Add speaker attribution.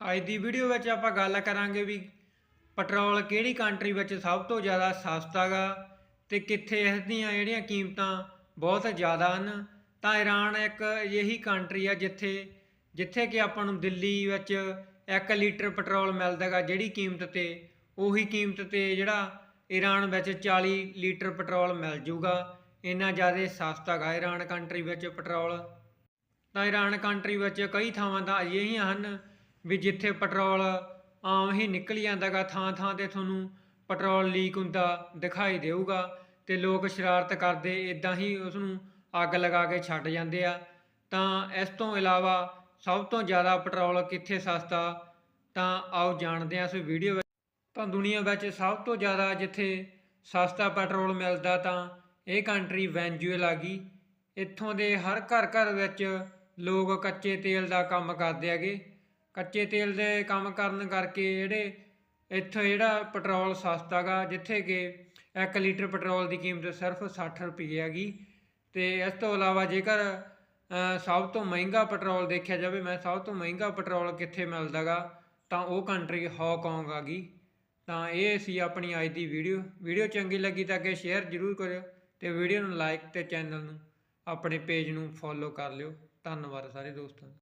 Speaker 1: ਅੱਜ ਦੀ ਵੀਡੀਓ ਵਿੱਚ ਆਪਾਂ ਗੱਲ ਕਰਾਂਗੇ ਵੀ ਪੈਟਰੋਲ ਕਿਹੜੀ ਕੰਟਰੀ ਵਿੱਚ ਸਭ ਤੋਂ ਜ਼ਿਆਦਾ ਸਸਤਾ ਗਾ ਤੇ ਕਿੱਥੇ ਇਸ ਦੀਆਂ ਜਿਹੜੀਆਂ ਕੀਮਤਾਂ ਬਹੁਤ ਜ਼ਿਆਦਾ ਹਨ। ਤਾਂ ਈਰਾਨ ਇੱਕ ਅਜਿਹੀ ਕੰਟਰੀ ਆ ਜਿੱਥੇ ਜਿੱਥੇ ਕਿ ਆਪਾਂ ਨੂੰ ਦਿੱਲੀ ਵਿੱਚ 1 ਲੀਟਰ ਪੈਟਰੋਲ ਮਿਲਦਾ ਗਾ, ਜਿਹੜੀ ਕੀਮਤ ਤੇ, ਉਹੀ ਕੀਮਤ ਤੇ ਜਿਹੜਾ ਈਰਾਨ ਵਿੱਚ 40 ਲੀਟਰ ਪੈਟਰੋਲ ਮਿਲ ਜੂਗਾ। ਇੰਨਾ ਜ਼ਿਆਦਾ ਸਸਤਾ ਗਾ ਈਰਾਨ ਕੰਟਰੀ ਵਿੱਚ ਪੈਟਰੋਲ। ਤਾਂ ਈਰਾਨ ਕੰਟਰੀ ਵਿੱਚ ਕਈ ਥਾਵਾਂ ਤਾਂ ਅਜਿਹੀਆਂ ਹਨ ਵੀ ਜਿੱਥੇ ਪੈਟਰੋਲ ਆਮ ਹੀ ਨਿਕਲ ਜਾਂਦਾ ਗਾ ਥਾਂ ਥਾਂ ਤੇ ਤੁਹਾਨੂੰ ਪੈਟਰੋਲ ਲੀਕ ਹੁੰਦਾ ਦਿਖਾਈ ਦੇਊਗਾ ਤੇ ਲੋਕ ਸ਼ਰਾਰਤ ਕਰਦੇ ਇਦਾਂ ਹੀ ਉਸ ਨੂੰ ਅੱਗ ਲਗਾ ਕੇ ਛੱਡ ਜਾਂਦੇ ਆ। ਤਾਂ ਇਸ ਤੋਂ ਇਲਾਵਾ ਸਭ ਤੋਂ ਜ਼ਿਆਦਾ ਪੈਟਰੋਲ ਕਿੱਥੇ ਸਸਤਾ, ਤਾਂ ਆਓ ਜਾਣਦੇ ਹਾਂ ਇਸ ਵੀਡੀਓ ਵਿੱਚ। ਤਾਂ ਦੁਨੀਆ ਵਿੱਚ ਸਭ ਤੋਂ ਜ਼ਿਆਦਾ ਜਿੱਥੇ ਸਸਤਾ ਪੈਟਰੋਲ ਮਿਲਦਾ ਤਾਂ ਇਹ ਕੰਟਰੀ ਵੈਨਜ਼ੂਏਲਾ ਗਈ ਇੱਥੋਂ ਦੇ ਹਰ ਘਰ ਘਰ ਵਿੱਚ ਲੋਕ ਕੱਚੇ ਤੇਲ ਦਾ ਕੰਮ ਕਰਦੇ ਹੈਗੇ। ਕੱਚੇ ਤੇਲ ਦੇ ਕੰਮ ਕਰਨ ਕਰਕੇ ਜਿਹੜੇ ਇੱਥੋਂ ਜਿਹੜਾ ਪੈਟਰੋਲ ਸਸਤਾ ਗਾ, ਜਿੱਥੇ ਕਿ 1 ਲੀਟਰ ਪੈਟਰੋਲ ਦੀ ਕੀਮਤ ਸਿਰਫ 60 ਰੁਪਏ ਹੈਗੀ। ਤੇ ਇਸ ਤੋਂ ਇਲਾਵਾ ਜੇਕਰ ਸਭ ਤੋਂ ਮਹਿੰਗਾ ਪੈਟਰੋਲ ਦੇਖਿਆ ਜਾਵੇ, ਮੈਂ ਸਭ ਤੋਂ ਮਹਿੰਗਾ ਪੈਟਰੋਲ ਕਿੱਥੇ ਮਿਲਦਾ ਗਾ, ਤਾਂ ਉਹ ਕੰਟਰੀ ਹਾਂਗਕਾਂਗ ਆ ਗਈ ਤਾਂ ਇਹ ਸੀ ਆਪਣੀ ਅੱਜ ਦੀ ਵੀਡੀਓ। ਵੀਡੀਓ ਚੰਗੀ ਲੱਗੀ ਤਾਂ ਅੱਗੇ ਸ਼ੇਅਰ ਜ਼ਰੂਰ ਕਰਿਓ ਤੇ ਵੀਡੀਓ ਨੂੰ ਲਾਈਕ ਤੇ ਚੈਨਲ ਨੂੰ, ਆਪਣੇ ਪੇਜ ਨੂੰ ਫੋਲੋ ਕਰ ਲਿਓ। ਧੰਨਵਾਦ ਸਾਰੇ ਦੋਸਤਾਂ ਦਾ।